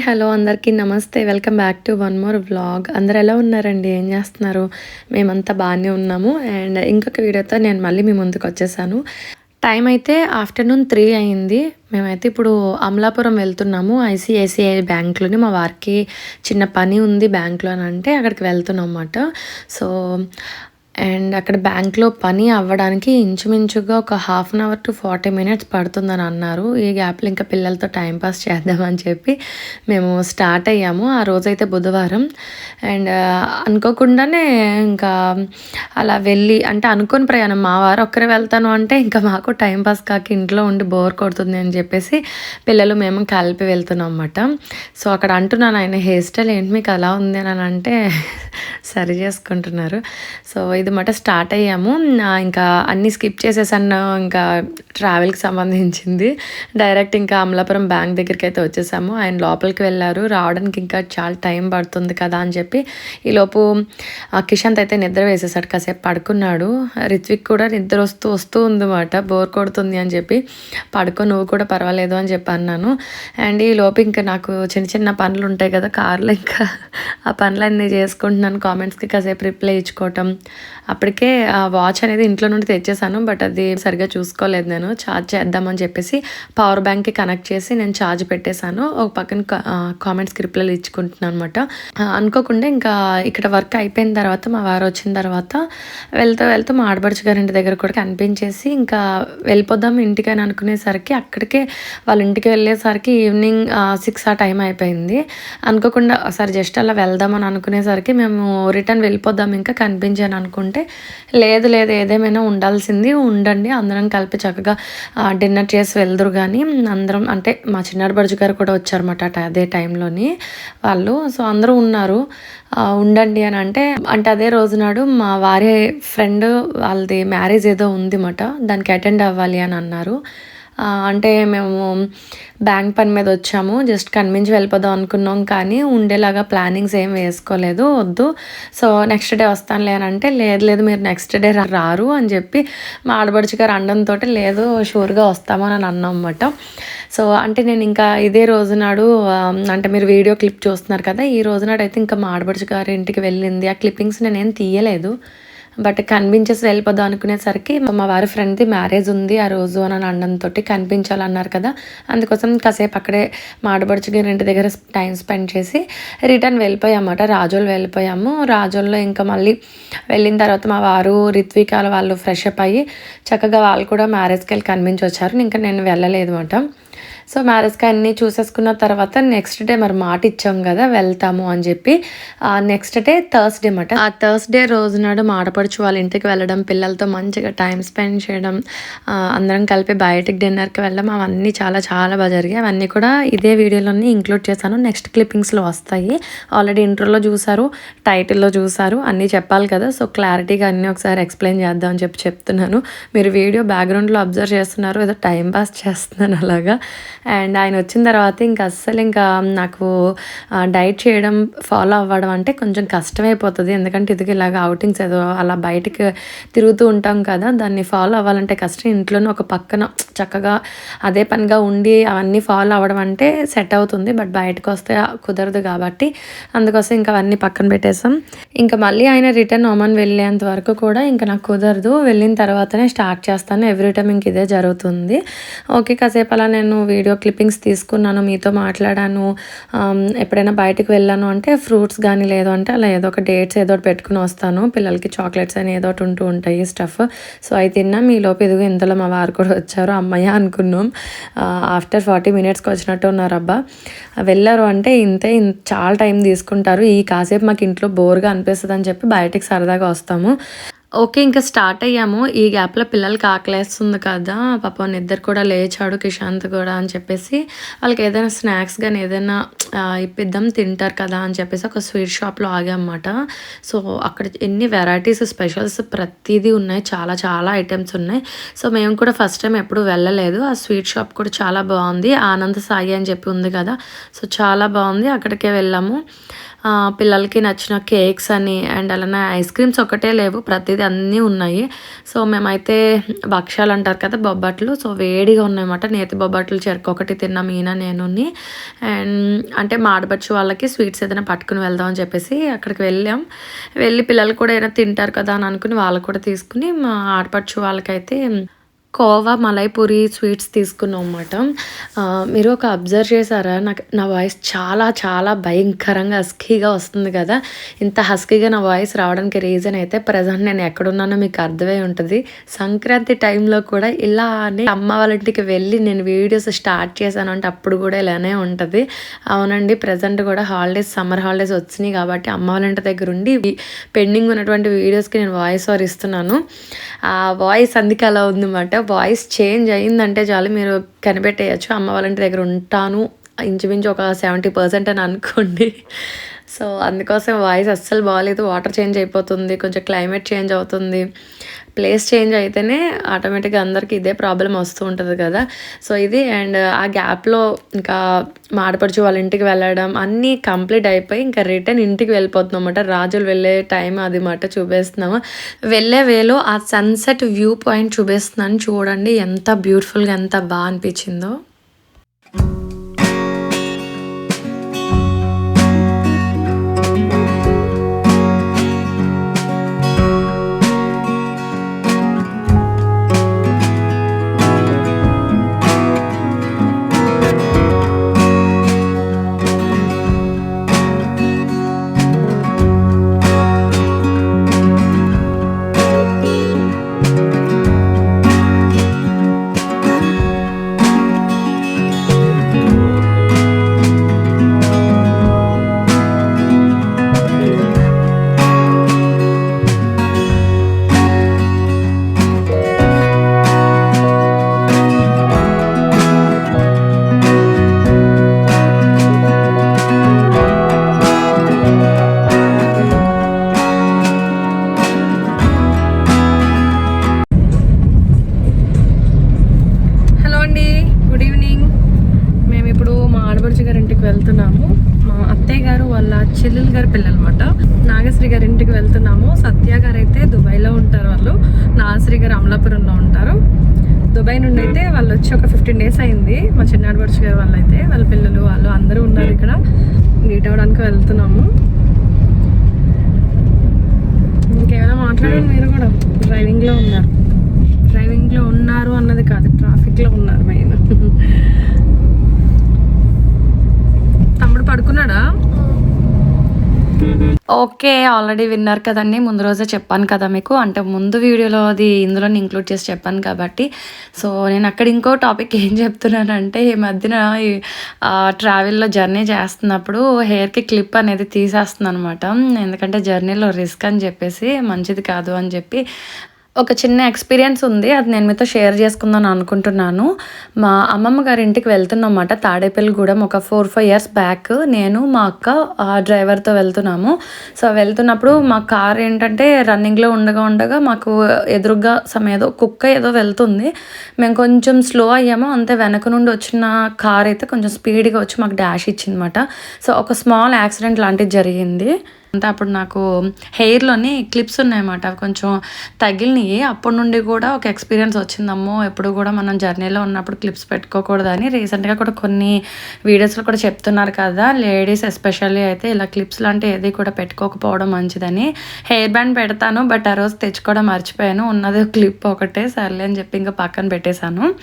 Hi hello అందరికీ నమస్తే. Welcome back to one more vlog. అందరు ఎలా ఉన్నారండి? ఏం చేస్తున్నారు? మేమంతా బాగానే ఉన్నాము. అండ్ ఇంకొక వీడియోతో నేను మళ్ళీ మీ ముందుకు వచ్చేసాను. టైం అయితే ఆఫ్టర్నూన్ త్రీ అయింది. మేమైతే ఇప్పుడు అమలాపురం వెళ్తున్నాము. ఐసిఐసిఐ బ్యాంక్లోని మా వారికి చిన్న పని ఉంది బ్యాంక్లో అని అంటే అక్కడికి వెళ్తున్నాం అన్నమాట. సో అండ్ అక్కడ బ్యాంక్లో పని అవ్వడానికి ఇంచుమించుగా ఒక half an hour to forty minutes పడుతుందని అన్నారు. ఈ గ్యాప్లో ఇంకా పిల్లలతో టైంపాస్ చేద్దామని చెప్పి మేము స్టార్ట్ అయ్యాము. ఆ రోజైతే బుధవారం. అండ్ అనుకోకుండానే ఇంకా అలా వెళ్ళి అంటే అనుకోని ప్రయాణం. మా వారు ఒక్కరే వెళ్తాను అంటే ఇంకా మాకు టైంపాస్ కాక ఇంట్లో ఉండి బోర్ కొడుతుంది అని చెప్పేసి పిల్లలు మేము కలిపి వెళ్తున్నాం అన్నమాట. సో అక్కడ అంటున్నాను ఆయన హెయిర్ స్టైల్ ఏంటి? మీకు అలా ఉంది అని అంటే సరి చేసుకుంటున్నారు. సో ఇది మాట స్టార్ట్ అయ్యాము. ఇంకా అన్నీ స్కిప్ చేసేసాను ఇంకా ట్రావెల్కి సంబంధించింది. డైరెక్ట్ ఇంకా అమలాపురం బ్యాంక్ దగ్గరికి అయితే వచ్చేసాము. ఆయన లోపలికి వెళ్ళారు. రావడానికి ఇంకా చాలా టైం పడుతుంది కదా అని చెప్పి ఈలోపు కిషాంత్ అయితే నిద్ర వేసేసాడు. కాసేపు పడుకున్నాడు. రిత్విక్ కూడా నిద్ర వస్తూ వస్తూ ఉందన్నమాట. బోర్ కొడుతుంది అని చెప్పి పడుకో నువ్వు కూడా పర్వాలేదు అని చెప్పి అన్నాను. అండ్ ఈ లోపు ఇంకా నాకు చిన్న చిన్న పనులు ఉంటాయి కదా కార్లో ఇంకా ఆ పనులన్నీ చేసుకుంటున్నాను. కామెంట్స్కి కాసేపు రిప్లై ఇచ్చుకోవటం అప్పటికే ఆ వాచ్ అనేది ఇంట్లో నుండి తెచ్చేసాను బట్ అది సరిగ్గా చూసుకోలేదు నేను. ఛార్జ్ చేద్దామని చెప్పేసి పవర్ బ్యాంక్కి కనెక్ట్ చేసి నేను ఛార్జ్ పెట్టేశాను. ఒక పక్కన కామెంట్స్కి రిప్లైలు ఇచ్చుకుంటున్నాను అనమాట అనుకోకుండా ఇంకా ఇక్కడ వర్క్ అయిపోయిన తర్వాత మా వారు వచ్చిన తర్వాత వెళ్తూ వెళ్తూ మా ఆడబడుచు గారింటి దగ్గర కూడా కనిపించేసి ఇంకా వెళ్ళిపోదాం ఇంటికి అని అనుకునేసరికి అక్కడికే వాళ్ళ ఇంటికి వెళ్ళేసరికి ఈవినింగ్ సిక్స్ ఆ టైం అయిపోయింది. అనుకోకుండా సరే జస్ట్ అలా వెళ్దామని అనుకునేసరికి మేము రిటర్న్ వెళ్ళిపోదాం ఇంకా కనిపించాను అనుకుంటే లేదు లేదు ఏదేమైనా ఉండాల్సింది ఉండండి. అందరం కలిపి చక్కగా డిన్నర్ చేసి వెళ్దురు కానీ అందరం అంటే మా చిన్నాడు బడుజు గారు కూడా వచ్చారన్నమాట అదే టైంలోని వాళ్ళు. సో అందరూ ఉన్నారు. ఉండండి అని అంటే అంటే అదే రోజు నాడు మా వారి ఫ్రెండ్ వాళ్ళది మ్యారేజ్ ఏదో ఉంది మాట దానికి అటెండ్ అవ్వాలి అని అన్నారు. అంటే మేము బ్యాంక్ పని మీద వచ్చాము. జస్ట్ కనిపించి వెళ్ళిపోదాం అనుకున్నాం కానీ ఉండేలాగా ప్లానింగ్స్ ఏం వేసుకోలేదు వద్దు. సో నెక్స్ట్ డే వస్తాను లేనంటే లేదు లేదు మీరు నెక్స్ట్ డే రారు అని చెప్పి మా ఆడబడుచు గారు లేదు షూర్గా వస్తాము అని అన్నమాట. సో అంటే నేను ఇంకా ఇదే రోజు నాడు అంటే మీరు వీడియో క్లిప్ చూస్తున్నారు కదా ఈ రోజు నాడు అయితే ఇంకా మా ఆడబడుచు గారి ఇంటికి వెళ్ళింది. ఆ క్లిప్పింగ్స్ నేనేం తీయలేదు. బట్ కనిపించేసి వెళ్ళిపోదాం అనుకునేసరికి మా వారి ఫ్రెండ్ది మ్యారేజ్ ఉంది ఆ రోజు అని అనడంతో కనిపించాలన్నారు కదా. అందుకోసం కాసేపు అక్కడే మాడబడుచు గారి ఇంటి దగ్గర టైం స్పెండ్ చేసి రిటర్న్ వెళ్ళిపోయామట రాజోలు వెళ్ళిపోయాము. రాజోల్లో ఇంకా మళ్ళీ వెళ్ళిన తర్వాత మా వారు రిత్వికాల వాళ్ళు ఫ్రెష్ అప్ అయ్యి చక్కగా వాళ్ళు కూడా మ్యారేజ్కి వెళ్ళి కనిపించి వచ్చారు ఇంకా నేను వెళ్ళలేదు అనమాట సో మ్యారేజ్కి అన్నీ చూసేసుకున్న తర్వాత నెక్స్ట్ డే మరి మాట ఇచ్చాం కదా వెళ్తాము అని చెప్పి నెక్స్ట్ డే థర్స్డే అనమాట ఆ థర్స్డే రోజు నాడు మాడపడుచు వాళ్ళ ఇంటికి వెళ్ళడం పిల్లలతో మంచిగా టైం స్పెండ్ చేయడం అందరం కలిపి బయటికి డిన్నర్కి వెళ్ళడం అవన్నీ చాలా చాలా బాగా జరిగాయి. అవన్నీ కూడా ఇదే వీడియోలోనే ఇంక్లూడ్ చేశాను. నెక్స్ట్ క్లిప్పింగ్స్లో వస్తాయి. ఆల్రెడీ ఇంట్రోలో చూసారు టైటిల్లో చూసారు అన్నీ చెప్పాలి కదా. సో క్లారిటీగా అన్నీ ఒకసారి ఎక్స్ప్లెయిన్ చేద్దాం అని చెప్పి చెప్తున్నాను. మీరు వీడియో బ్యాక్గ్రౌండ్లో అబ్జర్వ్ చేస్తున్నారు ఏదో టైం పాస్ చేస్తున్నాను అలాగా. అండ్ ఆయన వచ్చిన తర్వాత ఇంకా అస్సలు ఇంకా నాకు డైట్ చేయడం ఫాలో అవ్వడం అంటే కొంచెం కష్టమైపోతుంది. ఎందుకంటే ఇదికి ఇలాగ అవుటింగ్స్ ఏదో అలా బయటకు తిరుగుతూ ఉంటాం కదా దాన్ని ఫాలో అవ్వాలంటే కష్టం. ఇంట్లోనే ఒక పక్కన చక్కగా అదే పనిగా ఉండి అవన్నీ ఫాలో అవ్వడం అంటే సెట్ అవుతుంది. బట్ బయటకు వస్తే కుదరదు కాబట్టి అందుకోసం ఇంకా అవన్నీ పక్కన పెట్టేసాం. ఇంకా మళ్ళీ ఆయన రిటర్న్ ఒమన్ వెళ్ళేంత వరకు కూడా ఇంకా నాకు కుదరదు. వెళ్ళిన తర్వాతనే స్టార్ట్ చేస్తాను. ఎవ్రీ టైం ఇంక ఇదే జరుగుతుంది. ఓకే కాసేపు అలా నేను వీడియో క్లిప్పింగ్స్ తీసుకున్నాను మీతో మాట్లాడాను ఎప్పుడైనా బయటకు వెళ్ళాను అంటే ఫ్రూట్స్ కానీ లేదు అంటే అలా ఏదో ఒక డేట్స్ ఏదో ఒకటి పెట్టుకుని వస్తాను. పిల్లలకి చాక్లెట్స్ అని ఏదో ఒకటి ఉంటూ ఉంటాయి స్టఫ్. సో అవి తిన్నా మీలోపు ఎదుగు ఇంతలో మా వారు కూడా వచ్చారు అమ్మయ్య అనుకున్నాం. ఆఫ్టర్ ఫార్టీ మినిట్స్కి వచ్చినట్టు ఉన్నారు అబ్బా. వెళ్ళారు అంటే ఇంతే చాలా టైం తీసుకుంటారు. ఈ కాసేపు మాకు ఇంట్లో బోర్గా అనిపిస్తుంది అని చెప్పి బయటికి సరదాగా వస్తాము. ఓకే ఇంకా స్టార్ట్ అయ్యాము. ఈ గ్యాప్లో పిల్లలకి ఆకలేస్తుంది కదా పాపం నిద్ర కూడా లేచాడు కిషాంత్ కూడా అని చెప్పేసి వాళ్ళకి ఏదైనా స్నాక్స్ కానీ ఏదైనా ఇప్పిద్దాం తింటారు కదా అని చెప్పేసి ఒక స్వీట్ షాప్లో ఆగామన్నమాట. సో అక్కడ ఎన్ని వెరైటీస్ స్పెషల్స్ ప్రతిదీ ఉన్నాయి. చాలా చాలా ఐటమ్స్ ఉన్నాయి. సో మేము కూడా ఫస్ట్ టైం ఎప్పుడు వెళ్ళలేదు. ఆ స్వీట్ షాప్ కూడా చాలా బాగుంది. ఆనంద సాయి అని చెప్పి ఉంది కదా. సో చాలా బాగుంది. అక్కడికే వెళ్ళాము. పిల్లలకి నచ్చిన కేక్స్ అని అండ్ అలానే ఐస్ క్రీమ్స్ ఒకటే లేవు. ప్రతిదీ అన్నీ ఉన్నాయి. సో మేమైతే భక్ష్యాలు అంటారు కదా బొబ్బట్లు. సో వేడిగా ఉన్నాయన్నమాట. నేతి బొబ్బట్లు చెరుకు ఒకటి తిన్నాం ఈయన నేను అండ్ అంటే మా ఆడపడుచు వాళ్ళకి స్వీట్స్ ఏదైనా పట్టుకుని వెళ్దాం అని చెప్పేసి అక్కడికి వెళ్ళాం. వెళ్ళి పిల్లలు కూడా ఏదైనా తింటారు కదా అని అనుకుని వాళ్ళు కూడా తీసుకుని మా ఆడపడుచు వాళ్ళకైతే కోవా మలైపూరి స్వీట్స్ తీసుకున్నాం అన్నమాట. మీరు ఒక అబ్జర్వ్ చేశారా? నాకు నా వాయిస్ చాలా చాలా భయంకరంగా హస్కీగా వస్తుంది కదా. ఇంత హస్కీగా నా వాయిస్ రావడానికి రీజన్ అయితే ప్రజెంట్ నేను ఎక్కడున్నానో మీకు అర్థమై ఉంటుంది. సంక్రాంతి టైంలో కూడా ఇలానే అమ్మ వాళ్ళ ఇంటికి వెళ్ళి నేను వీడియోస్ స్టార్ట్ చేశాను అంటే అప్పుడు కూడా ఇలానే ఉంటుంది. అవునండి ప్రజెంట్ కూడా హాలిడేస్ సమ్మర్ హాలిడేస్ వచ్చినాయి కాబట్టి అమ్మ వాళ్ళ ఇంటి దగ్గర ఉండి పెండింగ్ ఉన్నటువంటి వీడియోస్కి నేను వాయిస్ ఓవర్ ఇస్తున్నాను. ఆ వాయిస్ అందుకే అలా ఉందన్నమాట. వాయిస్ చేంజ్ అయిందంటే చాలు మీరు కనిపెట్టేయచ్చు. అమ్మ వాళ్ళ ఇంటి దగ్గర ఉంటాను. ఇంచుమించు ఒక సెవెంటీ పర్సెంట్ అని అనుకోండి. సో అందుకోసం వాయిస్ అస్సలు బాగాలేదు వాటర్ చేంజ్ అయిపోతుంది కొంచెం క్లైమేట్ చేంజ్ అవుతుంది. ప్లేస్ చేంజ్ అయితేనే ఆటోమేటిక్గా అందరికీ ఇదే ప్రాబ్లం వస్తూ ఉంటుంది కదా. సో ఇది అండ్ ఆ గ్యాప్లో ఇంకా మాడపడుచు వాళ్ళ ఇంటికి వెళ్ళడం అన్నీ కంప్లీట్ అయిపోయి ఇంకా రిటర్న్ ఇంటికి వెళ్ళిపోతున్నాం అన్నమాట. రాజులు వెళ్ళే టైం అది మాట చూపిస్తున్నాము. వెళ్ళే వేలో ఆ సన్సెట్ వ్యూ పాయింట్ చూపిస్తున్నాను. చూడండి ఎంత బ్యూటిఫుల్గా ఎంత బాగా అనిపించిందో. ఓకే ఆల్రెడీ విన్నారు కదండి. ముందు రోజే చెప్పాను కదా మీకు. అంటే ముందు వీడియోలో అది ఇందులో ఇంక్లూడ్ చేసి చెప్పాను కాబట్టి. సో నేను అక్కడ ఇంకో టాపిక్ ఏం చెప్తున్నానంటే ఈ మధ్యన ఈ ట్రావెల్లో జర్నీ చేస్తున్నప్పుడు హెయిర్కి క్లిప్ అనేది తీసేస్తున్నాను అనమాట ఎందుకంటే జర్నీలో రిస్క్ అని చెప్పేసి మంచిది కాదు అని చెప్పి ఒక చిన్న ఎక్స్పీరియన్స్ ఉంది అది నేను మీతో షేర్ చేసుకుందాం అనుకుంటున్నాను. మా అమ్మమ్మ గారి ఇంటికి వెళ్తున్నమాట తాడేపల్లిగూడెం ఒక ఫోర్ ఫైవ్ ఇయర్స్ బ్యాక్. నేను మా అక్క ఆ డ్రైవర్తో వెళ్తున్నాము. సో వెళ్తున్నప్పుడు మా కార్ ఏంటంటే రన్నింగ్లో ఉండగా ఉండగా మాకు ఎదురుగా సమ ఏదో కుక్క ఏదో వెళ్తుంది. మేము కొంచెం స్లో అయ్యాము అంతే వెనక నుండి వచ్చిన కార్ అయితే కొంచెం స్పీడ్గా వచ్చి మాకు డాష్ ఇచ్చిందన్నమాట. సో ఒక స్మాల్ యాక్సిడెంట్ లాంటిది జరిగింది. అంటే అప్పుడు నాకు హెయిర్లోని క్లిప్స్ ఉన్నాయన్నమాట. అవి కొంచెం తగిలినాయి. అప్పటి నుండి కూడా ఒక ఎక్స్పీరియన్స్ వచ్చిందమ్మో. ఎప్పుడు కూడా మనం జర్నీలో ఉన్నప్పుడు క్లిప్స్ పెట్టుకోకూడదని రీసెంట్గా కూడా కొన్ని వీడియోస్లో కూడా చెప్తున్నారు కదా. లేడీస్ ఎస్పెషల్లీ అయితే ఇలా క్లిప్స్ లాంటి ఏది కూడా పెట్టుకోకపోవడం మంచిదని. హెయిర్ బ్యాండ్ పెడతాను బట్ ఆ రోజు తెచ్చుకోవడం మర్చిపోయాను. ఉన్నది క్లిప్ ఒకటే సర్లే అని చెప్పి ఇంకా పక్కన పెట్టేశాను.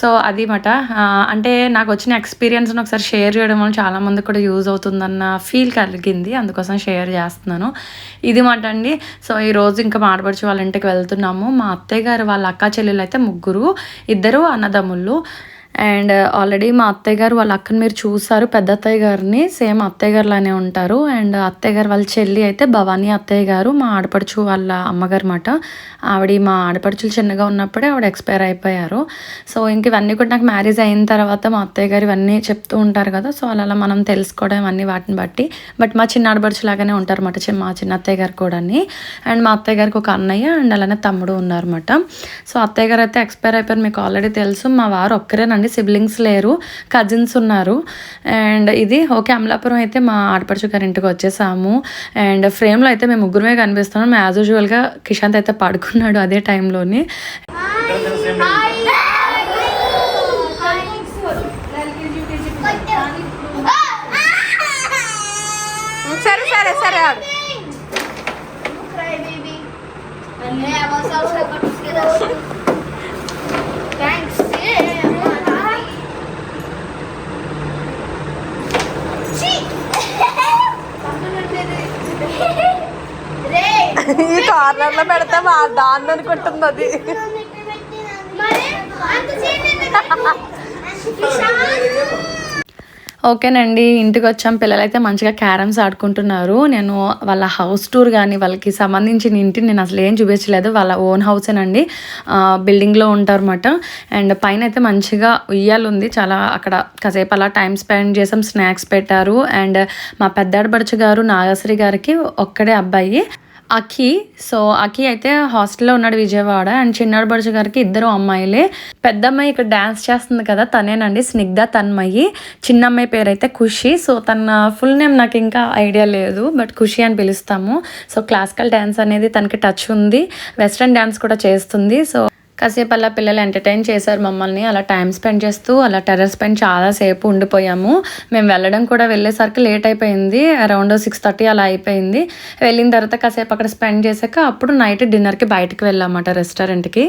సో అది మాట అంటే నాకు వచ్చిన ఎక్స్పీరియన్స్ని ఒకసారి షేర్ చేయడం వల్ల చాలామంది కూడా యూజ్ అవుతుందన్న ఫీల్ కలిగింది. అందుకోసం షేర్ చేస్తున్నాను. ఇది మాట అండి. సో ఈరోజు ఇంకా మాడపడిచి వాళ్ళ ఇంటికి వెళ్తున్నాము. మా అత్తయ్య గారు వాళ్ళ అక్క చెల్లెలు అయితే ముగ్గురు ఇద్దరు అన్నదమ్ముళ్ళు అండ్ ఆల్రెడీ మా అత్తయ్య గారు వాళ్ళ అక్కని మీరు చూసారు పెద్ద అత్తయ్య గారిని సేమ్ అత్తయ్య గారులానే ఉంటారు. అండ్ అత్తయ్య గారు వాళ్ళ చెల్లి అయితే భవానీ అత్తయ్య గారు మా ఆడపడుచు వాళ్ళ అమ్మగారు మాట ఆవిడ మా ఆడపడుచులు చిన్నగా ఉన్నప్పుడే ఆవిడ ఎక్స్పైర్ అయిపోయారు. సో ఇంక ఇవన్నీ కూడా నాకు మ్యారేజ్ అయిన తర్వాత మా అత్తయ్య గారు ఇవన్నీ చెప్తూ ఉంటారు కదా సో అలా అలా మనం తెలుసుకోవడం అన్నీ వాటిని బట్టి. బట్ మా చిన్న ఆడపడుచు లాగానే ఉంటారు అన్నమాట మా చిన్న అత్తయ్య గారు కూడా అండ్ మా అత్తయ్య గారికి ఒక అన్నయ్య అండ్ అలానే తమ్ముడు ఉన్నారన్నమాట. సో అత్తయ్య గారు అయితే ఎక్స్పైర్ అయిపోయారు మీకు ఆల్రెడీ తెలుసు. మా వారు ఒక్కరేనండి అండి సిబ్లింగ్స్ లేరు కజిన్స్ ఉన్నారు. అండ్ ఇది ఓకే అమలాపురం అయితే మా ఆడపడుచు గారి ఇంటికి వచ్చేసాము. అండ్ ఫ్రేమ్లో అయితే మేము ముగ్గురమే కనిపిస్తున్నాం. యాజ్ యూజువల్గా కిషాంత్ అయితే పడుకున్నాడు అదే టైంలోని. సరే సరే సరే ఆడు ఈ కార్నర్లో పెడితే మా దాన్ని అనుకుంటుంది అది. ఓకేనండి ఇంటికి వచ్చాం పిల్లలైతే మంచిగా క్యారమ్స్ ఆడుకుంటున్నారు. నేను వాళ్ళ హౌస్ టూర్ కానీ వాళ్ళకి సంబంధించిన ఇంటిని నేను అసలు ఏం చూపించలేదు. వాళ్ళ ఓన్ హౌసేనండి. బిల్డింగ్లో ఉంటారన్నమాట. అండ్ పైన అయితే మంచిగా ఉయ్యాలు ఉంది చాలా అక్కడ కాసేపు అలా టైం స్పెండ్ చేసాం. స్నాక్స్ పెట్టారు. అండ్ మా పెద్దాడబడుచు గారు నాగశ్రీ గారికి ఒక్కడే అబ్బాయి. అఖి. సో అఖి అయితే హాస్టల్లో ఉన్నాడు విజయవాడ. అండ్ చిన్నాడు బడుచు గారికి ఇద్దరు అమ్మాయిలే. పెద్ద అమ్మాయి ఇక్కడ డ్యాన్స్ చేస్తుంది కదా తనేనండి. స్నిగ్ధ తన్మయి. చిన్న అమ్మాయి పేరు అయితే ఖుషి. సో తన ఫుల్ నేమ్ నాకు ఇంకా ఐడియా లేదు బట్ ఖుషి అని పిలుస్తాము. సో క్లాసికల్ డ్యాన్స్ అనేది తనకి టచ్ ఉంది. వెస్ట్రన్ డ్యాన్స్ కూడా చేస్తుంది. సో కాసేపు అలా పిల్లలు ఎంటర్టైన్ చేశారు మమ్మల్ని. అలా టైం స్పెండ్ చేస్తూ అలా టెర్రస్ పైన చాలాసేపు ఉండిపోయాము. మేము వెళ్ళడం కూడా వెళ్ళేసరికి లేట్ అయిపోయింది. అరౌండ్ సిక్స్ థర్టీ అలా అయిపోయింది. వెళ్ళిన తర్వాత కాసేపు అక్కడ స్పెండ్ చేశాక అప్పుడు నైట్ డిన్నర్కి బయటకు వెళ్ళామట రెస్టారెంట్కి.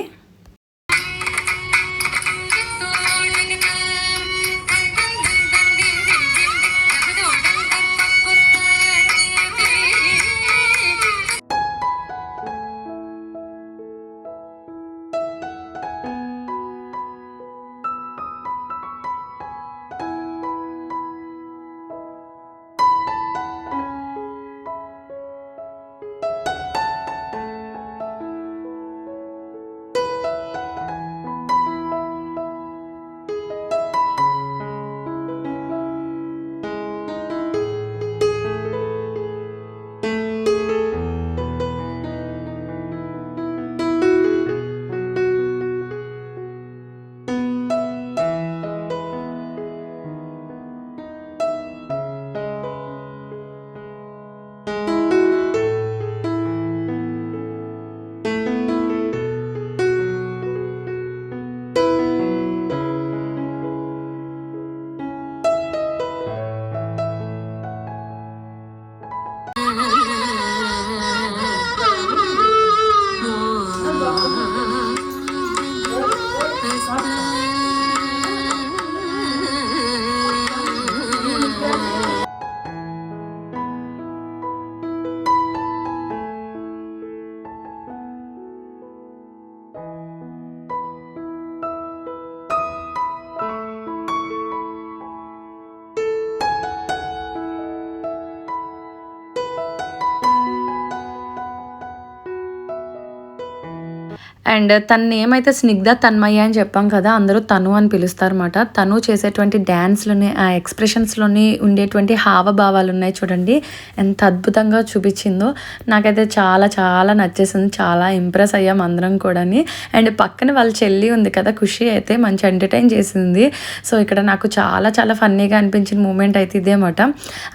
అండ్ తన ఏమైతే స్నిగ్ధ తన్మయ్య అని చెప్పాం కదా అందరూ తను అని పిలుస్తారన్నమాట. తను చేసేటువంటి డ్యాన్స్లోని ఆ ఎక్స్ప్రెషన్స్లోని ఉండేటువంటి హావభావాలు ఉన్నాయి చూడండి. ఎంత అద్భుతంగా చూపించిందో. నాకైతే చాలా చాలా నచ్చేసింది. చాలా ఇంప్రెస్ అయ్యాం అందరం కూడాని. అండ్ పక్కన వాళ్ళ చెల్లి ఉంది కదా ఖుషి అయితే మంచి ఎంటర్టైన్ చేసింది. సో ఇక్కడ నాకు చాలా చాలా ఫన్నీగా అనిపించిన మూమెంట్ అయితే ఇదేమాట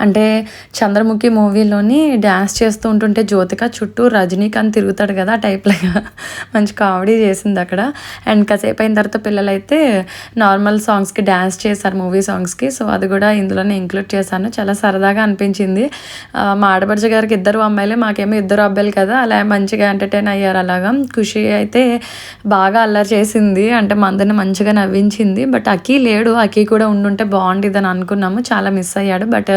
అంటే చంద్రముఖి మూవీలోని డ్యాన్స్ చేస్తూ ఉంటుంటే జ్యోతిక చుట్టూ రజనీకాంత్ తిరుగుతాడు కదా ఆ టైప్లాగా మంచి కామెడీ చేసింది అక్కడ. అండ్ కాసేపు అయిన తర్వాత పిల్లలైతే నార్మల్ సాంగ్స్కి డ్యాన్స్ చేశారు మూవీ సాంగ్స్కి. సో అది కూడా ఇందులోనే ఇంక్లూడ్ చేశాను. చాలా సరదాగా అనిపించింది. మా ఆడపడుచు గారికి ఇద్దరు అమ్మాయిలే మాకేమో ఇద్దరు అబ్బాయిలు కదా. అలా మంచిగా ఎంటర్టైన్ అయ్యారు అలాగా. ఖుషి అయితే బాగా అల్లరి చేసింది. అంటే మా అందరిని మంచిగా నవ్వించింది. బట్ అకీ లేడు. అకీ కూడా ఉండుంటే బాగుండేదని అని అనుకున్నాము. చాలా మిస్ అయ్యాడు. బట్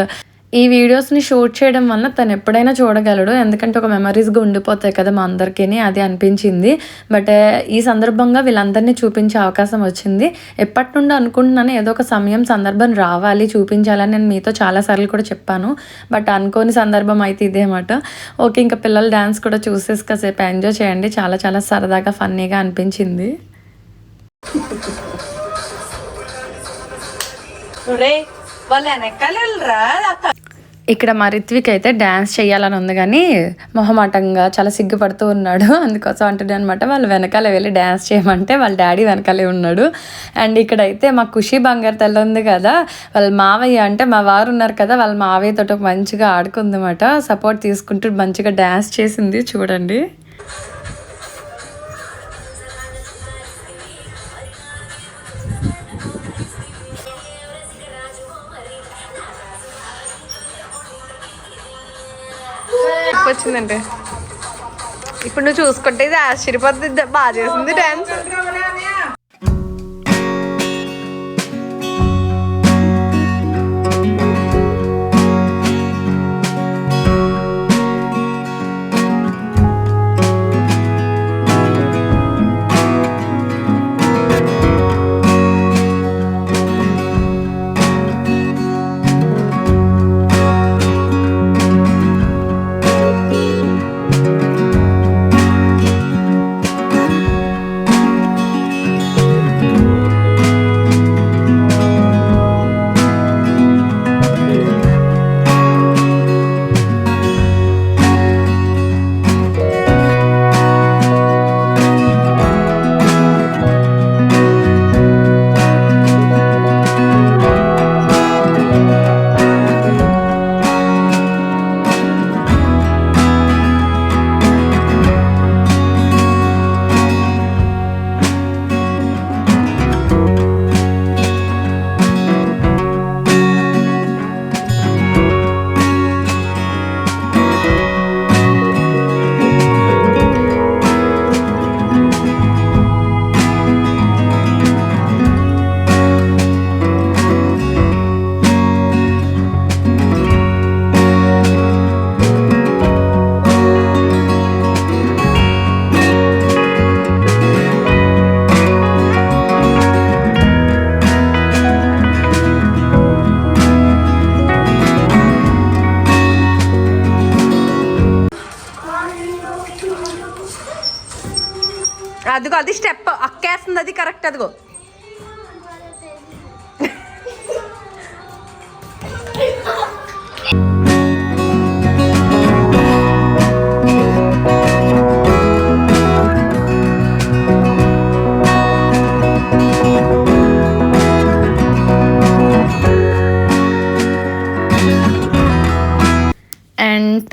ఈ వీడియోస్ని షూట్ చేయడం వల్ల తను ఎప్పుడైనా చూడగలడు. ఎందుకంటే ఒక మెమరీస్గా ఉండిపోతాయి కదా మా అందరికీ అది అనిపించింది. బట్ ఈ సందర్భంగా వీళ్ళందరినీ చూపించే అవకాశం వచ్చింది. ఎప్పటి నుండి అనుకుంటున్నాను ఏదో ఒక సమయం సందర్భం రావాలి చూపించాలని నేను మీతో చాలాసార్లు కూడా చెప్పాను. బట్ అనుకోని సందర్భం అయితే ఇదేమాట ఓకే ఇంకా పిల్లల డ్యాన్స్ కూడా చూసేసి కాసేపు ఎంజాయ్ చేయండి. చాలా చాలా సరదాగా ఫన్నీగా అనిపించింది. రే వాళ్ళు వెనకాల వెళ్ళరా ఇక్కడ మా రిత్విక్ అయితే డ్యాన్స్ చేయాలని ఉంది కానీ మొహమాటంగా చాలా సిగ్గుపడుతూ ఉన్నాడు. అందుకోసం అంటున్నాడు అనమాట వాళ్ళు వెనకాల వెళ్ళి డ్యాన్స్ చేయమంటే వాళ్ళ డాడీ వెనకాలే ఉన్నాడు. అండ్ ఇక్కడైతే మా ఖుషి బంగారు తల్లి ఉంది కదా వాళ్ళ మావయ్య అంటే మా వారు ఉన్నారు కదా వాళ్ళ మావయ్య మంచిగా ఆడుకుందన్నమాట. సపోర్ట్ తీసుకుంటూ మంచిగా డ్యాన్స్ చేసింది చూడండి. వచ్చిందంటే ఇప్పుడు నువ్వు చూసుకుంటే ఇది ఆశ్చర్యపోతుంది బాగా చేసింది డ్యాన్స్ అక్కేస్తుంది అది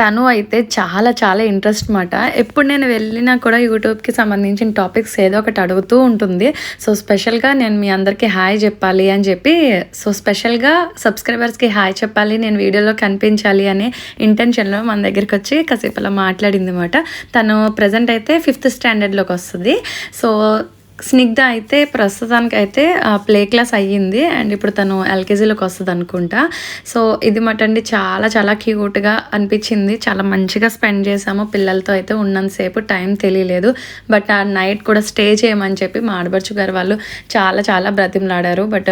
తను అయితే చాలా చాలా ఇంట్రెస్ట్ మాట. ఎప్పుడు నేను వెళ్ళినా కూడా యూట్యూబ్కి సంబంధించిన టాపిక్స్ ఏదో ఒకటి అడుగుతూ ఉంటుంది. సో స్పెషల్గా నేను మీ అందరికీ హాయ్ చెప్పాలి అని చెప్పి సో స్పెషల్గా సబ్స్క్రైబర్స్కి హాయ్ చెప్పాలి నేను వీడియోలో కనిపించాలి అనే ఇంటెన్షన్లో మన దగ్గరికి వచ్చి కాసేపు అలా మాట్లాడింది అనమాట తను ప్రజెంట్ అయితే ఫిఫ్త్ స్టాండర్డ్లోకి వస్తుంది. సో స్నిగ్ధ అయితే ప్రస్తుతానికి అయితే ప్లే క్లాస్ అయ్యింది. అండ్ ఇప్పుడు తను ఎల్కేజీలోకి వస్తుంది అనుకుంటా. సో ఇది మటండి చాలా చాలా క్యూట్గా అనిపించింది. చాలా మంచిగా స్పెండ్ చేసాము పిల్లలతో అయితే ఉన్నంతసేపు టైం తెలియలేదు. బట్ ఆ నైట్ కూడా స్టే చేయమని చెప్పి మా ఆడబడుచు గారు వాళ్ళు చాలా చాలా బ్రతిమలాడారు. బట్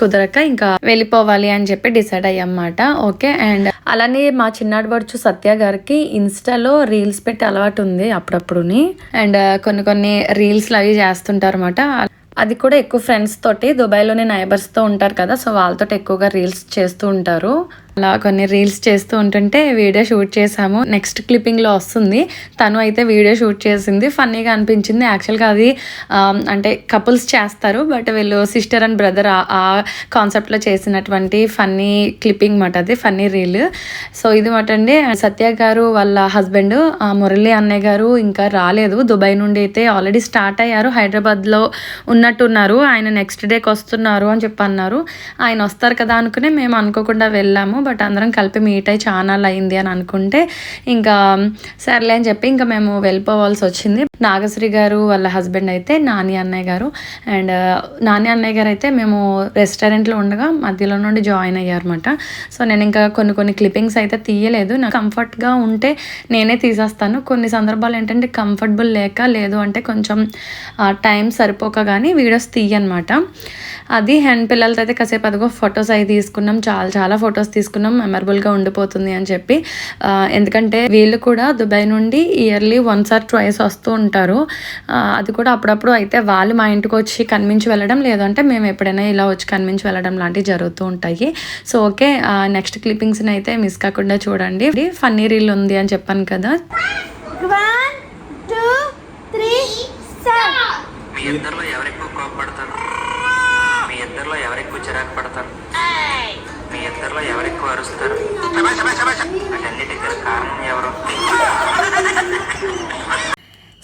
కుదరక ఇంకా వెళ్ళిపోవాలి అని చెప్పి డిసైడ్ అయ్యన్నమాట ఓకే. అండ్ అలానే మా చిన్నాడబడుచు సత్య గారికి ఇన్స్టాలో రీల్స్ పెట్టే అలవాటు ఉంది అప్పుడప్పుడుని. అండ్ కొన్ని కొన్ని రీల్స్లు అవి చేస్తుంటారు. అనమాట అది కూడా ఎక్కువ ఫ్రెండ్స్ తోటి దుబాయ్లోనే నైబర్స్తో ఉంటారు కదా సో వాళ్ళతో ఎక్కువగా రీల్స్ చేస్తూ ఉంటారు. అలా కొన్ని రీల్స్ చేస్తూ ఉంటుంటే వీడియో షూట్ చేసాము నెక్స్ట్ క్లిప్పింగ్లో వస్తుంది. తను అయితే వీడియో షూట్ చేసింది. ఫన్నీగా అనిపించింది. యాక్చువల్గా అది అంటే కపుల్స్ చేస్తారు. బట్ వీళ్ళు సిస్టర్ అండ్ బ్రదర్ ఆ కాన్సెప్ట్లో చేసినటువంటి ఫన్నీ క్లిప్పింగ్ మాట అది ఫన్నీ రీల్. సో ఇది మాట అండి. సత్య గారు వాళ్ళ హస్బెండ్ మురళి అన్నయ్య గారు ఇంకా రాలేదు. దుబాయ్ నుండి అయితే ఆల్రెడీ స్టార్ట్ అయ్యారు. హైదరాబాద్లో ఉన్నట్టున్నారు. ఆయన నెక్స్ట్ డేకి వస్తున్నారు అని చెప్పి అన్నారు ఆయన వస్తారు కదా అనుకునే మేము అనుకోకుండా వెళ్ళాము. బట్ అందరం కలిపి మీట్ అయ్యి చాలా అయింది అని అనుకుంటే ఇంకా సర్లే అని చెప్పి ఇంకా మేము వెళ్ళిపోవాల్సి వచ్చింది. నాగశ్రీ గారు వాళ్ళ హస్బెండ్ అయితే నాని అన్నయ్య గారు. అండ్ నాని అన్నయ్య గారు అయితే మేము రెస్టారెంట్లో ఉండగా మధ్యలో నుండి జాయిన్ అయ్యారన్నమాట. సో నేను ఇంకా కొన్ని కొన్ని క్లిప్పింగ్స్ అయితే తీయలేదు. నాకు కంఫర్ట్గా ఉంటే నేనే తీసేస్తాను. కొన్ని సందర్భాలు ఏంటంటే కంఫర్టబుల్ లేక లేదు అంటే కొంచెం టైం సరిపోక కానీ వీడియోస్ తీయనమాట అది హ్యాండ్ పిల్లలతో అయితే కాసేపు అదిగో ఫొటోస్ అవి తీసుకున్నాం. చాలా చాలా ఫొటోస్ తీసుకున్నాం. మెమరబుల్గా ఉండిపోతుంది అని చెప్పి. ఎందుకంటే వీళ్ళు కూడా దుబాయ్ నుండి ఇయర్లీ వన్స్ ఆర్ ట్వైస్ వస్తూ ఉంటారు. అది కూడా అప్పుడప్పుడు అయితే వాళ్ళు మా ఇంటికి వచ్చి కనిపించి వెళ్ళడం లేదంటే మేము ఎప్పుడైనా ఇలా వచ్చి కనిపించి వెళ్ళడం లాంటివి జరుగుతూ ఉంటాయి. సో ఓకే నెక్స్ట్ క్లిప్పింగ్స్ని అయితే మిస్ కాకుండా చూడండి. ఫన్నీ రీల్ ఉంది అని చెప్పాను కదా. ఎవరెక్కువ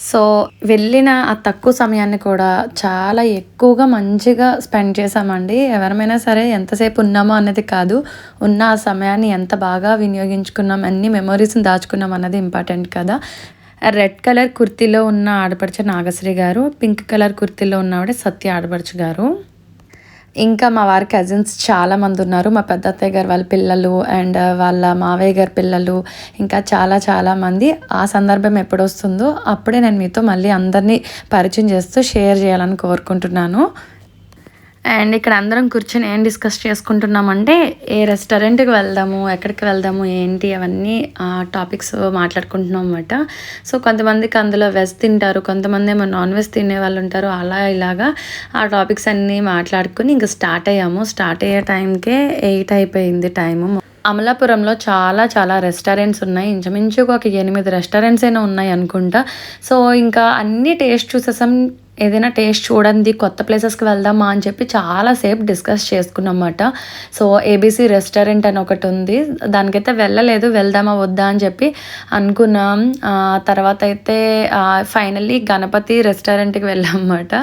సో వెళ్ళిన ఆ తక్కువ సమయాన్ని కూడా చాలా ఎక్కువగా మంచిగా స్పెండ్ చేసామండి ఎవరమైనా సరే ఎంతసేపు ఉన్నామో అన్నది కాదు ఉన్న ఆ సమయాన్ని ఎంత బాగా వినియోగించుకున్నాం అన్ని మెమొరీస్ని దాచుకున్నాం అన్నది ఇంపార్టెంట్ కదా. రెడ్ కలర్ కుర్తీలో ఉన్న ఆడపడుచు నాగశ్రీ గారు పింక్ కలర్ కుర్తీలో ఉన్నవాడే సత్య ఆడపడుచు గారు. ఇంకా మా వారి కజిన్స్ చాలా మంది ఉన్నారు. మా పెద్ద అత్తయ్య గారు వాళ్ళ పిల్లలు అండ్ వాళ్ళ మావయ్య గారి పిల్లలు ఇంకా చాలా చాలా మంది ఆ సందర్భం ఎప్పుడు వస్తుందో అప్పుడే నేను మీతో మళ్ళీ అందరినీ పరిచయం చేస్తూ షేర్ చేయాలని కోరుకుంటున్నాను. అండ్ ఇక్కడ అందరం కూర్చొని ఏం డిస్కస్ చేసుకుంటున్నామంటే ఏ రెస్టారెంట్కి వెళ్దాము ఎక్కడికి వెళ్దాము ఏంటి అవన్నీ టాపిక్స్ మాట్లాడుకుంటున్నాం అనమాట సో కొంతమందికి అందులో వెజ్ తింటారు కొంతమంది ఏమో నాన్ వెజ్ తినే వాళ్ళు ఉంటారు అలా ఇలాగా ఆ టాపిక్స్ అన్నీ మాట్లాడుకుని ఇంకా స్టార్ట్ అయ్యాము. స్టార్ట్ అయ్యే టైంకే ఎయిట్ అయిపోయింది టైము. అమలాపురంలో చాలా చాలా రెస్టారెంట్స్ ఉన్నాయి. ఇంచుమించు ఒక ఎనిమిది రెస్టారెంట్స్ అయినా ఉన్నాయి అనుకుంటా. సో ఇంకా అన్ని టేస్ట్ చూసేసాం. ఏదైనా టేస్ట్ చూడండి కొత్త ప్లేసెస్కి వెళ్దామా అని చెప్పి చాలాసేపు డిస్కస్ చేసుకున్నమాట సో ఏబీసీ రెస్టారెంట్ అని ఒకటి ఉంది. దానికైతే వెళ్ళలేదు వెళ్దామా వద్దా అని చెప్పి అనుకున్నాం. తర్వాత అయితే ఫైనల్లీ గణపతి రెస్టారెంట్కి వెళ్ళామన్నమాట.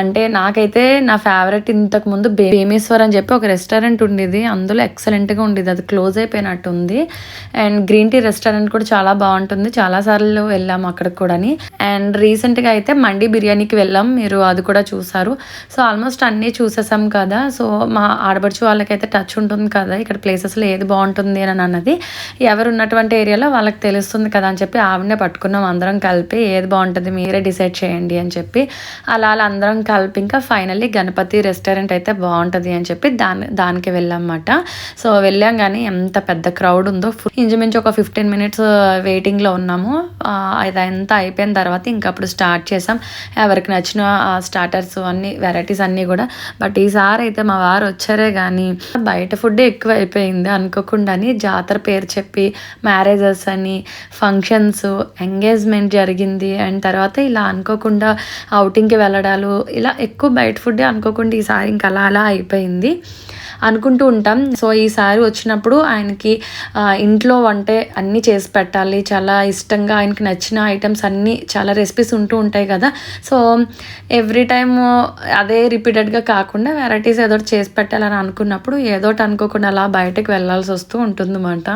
అంటే నాకైతే నా ఫేవరెట్ ఇంతకు ముందు భీమేశ్వర్ అని చెప్పి ఒక రెస్టారెంట్ ఉండేది. అందులో ఎక్సలెంట్గా ఉండేది. అది క్లోజ్ అయిపోయినట్టు ఉంది. అండ్ గ్రీన్ టీ రెస్టారెంట్ కూడా చాలా బాగుంటుంది. చాలాసార్లు వెళ్ళాము అక్కడికి కూడాని. అండ్ రీసెంట్గా అయితే మండి బిర్యానీ బిర్యానీకి వెళ్ళాం. మీరు అది కూడా చూసారు. సో ఆల్మోస్ట్ అన్నీ చూసేసాం కదా. సో మా ఆడబడుచు వాళ్ళకైతే టచ్ ఉంటుంది కదా. ఇక్కడ ప్లేసెస్లో ఏది బాగుంటుంది అని అన్నది. ఎవరు ఉన్నటువంటి ఏరియాలో వాళ్ళకి తెలుస్తుంది కదా అని చెప్పి ఆవిడనే పట్టుకున్నాం. అందరం కలిపి ఏది బాగుంటుంది మీరే డిసైడ్ చేయండి అని చెప్పి. అలా అలా అందరం కలిపి ఇంకా ఫైనల్లీ గణపతి రెస్టారెంట్ అయితే బాగుంటుంది అని చెప్పి దాని దానికి వెళ్ళామన్నమాట. సో వెళ్ళాం కానీ ఎంత పెద్ద క్రౌడ్ ఉందో. ఫుల్ ఇంచుమించు ఒక ఫిఫ్టీన్ మినిట్స్ వెయిటింగ్లో ఉన్నాము. అది ఎంత అయిపోయిన తర్వాత ఇంకా అప్పుడు స్టార్ట్ చేసాం. ఎవరికి నచ్చిన స్టార్టర్స్ అన్ని వెరైటీస్ అన్నీ కూడా. బట్ ఈసారి అయితే మా వారు వచ్చారే కానీ బయట ఫుడ్ ఎక్కువ అయిపోయింది అనుకోకుండాని జాతర పేరు చెప్పి మ్యారేజెస్ అని ఫంక్షన్స్ ఎంగేజ్మెంట్ జరిగింది. అండ్ తర్వాత ఇలా అనుకోకుండా అవుటింగ్కి వెళ్ళడాలు ఇలా ఎక్కువ బయట ఫుడ్ అనుకోకుండా ఈసారి ఇంకా అలా అలా అయిపోయింది. అనుకుంటూ ఉంటాం. సో ఈసారి వచ్చినప్పుడు ఆయనకి ఇంట్లో వంటే అన్నీ చేసి పెట్టాలి. చాలా ఇష్టంగా ఆయనకి నచ్చిన ఐటమ్స్ అన్నీ చాలా రెసిపీస్ ఉంటూ ఉంటాయి కదా. సో సో ఎవ్రీ టైమ్ అదే రిపీటెడ్గా కాకుండా వెరైటీస్ ఏదో చేసి పెట్టాలని అనుకున్నప్పుడు ఏదోటి అనుకోకుండా అలా బయటకు వెళ్ళాల్సి వస్తూ ఉంటుందన్నమాట.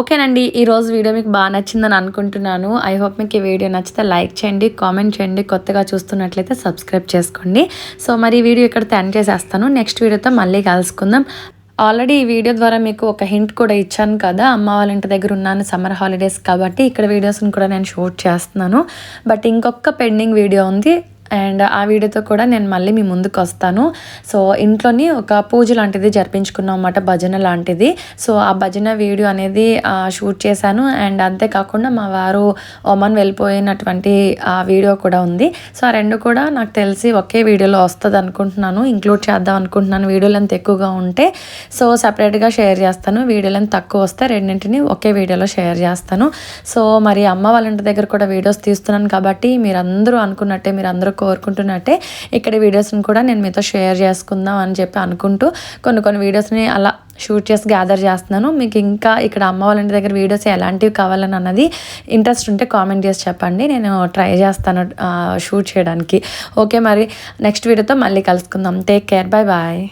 ఓకేనండి ఈరోజు వీడియో మీకు బాగా నచ్చిందని అనుకుంటున్నాను. ఐ హోప్ మీకు ఈ వీడియో నచ్చితే లైక్ చేయండి కామెంట్ చేయండి కొత్తగా చూస్తున్నట్లయితే సబ్స్క్రైబ్ చేసుకోండి. సో మరి ఈ వీడియో ఇక్కడ ఎండ్ చేసేస్తాను. నెక్స్ట్ వీడియోతో మళ్ళీ కలుసుకుందాం. ఆల్రెడీ ఈ వీడియో ద్వారా మీకు ఒక హింట్ కూడా ఇచ్చాను కదా. అమ్మ వాళ్ళ ఇంటి దగ్గర ఉన్నాను సమ్మర్ హాలిడేస్ కాబట్టి ఇక్కడ వీడియోస్ని కూడా నేను షూట్ చేస్తున్నాను. బట్ ఇంకొక పెండింగ్ వీడియో ఉంది. అండ్ ఆ వీడియోతో కూడా నేను మళ్ళీ మీ ముందుకు వస్తాను. సో ఇంట్లోని ఒక పూజ లాంటిది జరిపించుకున్నాం అన్నమాట భజన లాంటిది. సో ఆ భజన వీడియో అనేది షూట్ చేశాను. అండ్ అంతేకాకుండా మా వారు ఒమన్ వెళ్ళిపోయినటువంటి ఆ వీడియో కూడా ఉంది. సో ఆ రెండు కూడా నాకు తెలిసి ఒకే వీడియోలో వస్తుంది అనుకుంటున్నాను. ఇంక్లూడ్ చేద్దాం అనుకుంటున్నాను వీడియోలు ఎంత ఎక్కువగా ఉంటే. సో సపరేట్గా షేర్ చేస్తాను. వీడియోలు ఎంత తక్కువ వస్తే రెండింటిని ఒకే వీడియోలో షేర్ చేస్తాను. సో మరి అమ్మ వాళ్ళ ఇంటి దగ్గర కూడా వీడియోస్ తీస్తున్నాను కాబట్టి మీరందరూ అనుకున్నట్టే మీరు అందరూ కోరుకుంటున్నట్టే ఇక్కడ వీడియోస్ని కూడా నేను మీతో షేర్ చేసుకుందాం అని చెప్పి అనుకుంటూ కొన్ని కొన్ని వీడియోస్ని అలా షూట్ చేసి గ్యాదర్ చేస్తున్నాను. మీకు ఇంకా ఇక్కడ అమ్మ వాళ్ళ ఇంటి దగ్గర వీడియోస్ ఎలాంటివి కావాలని అన్నది ఇంట్రెస్ట్ ఉంటే కామెంట్ చేసి చెప్పండి. నేను ట్రై చేస్తాను షూట్ చేయడానికి. ఓకే మరి నెక్స్ట్ వీడియోతో మళ్ళీ కలుసుకుందాం. Take care. Bye bye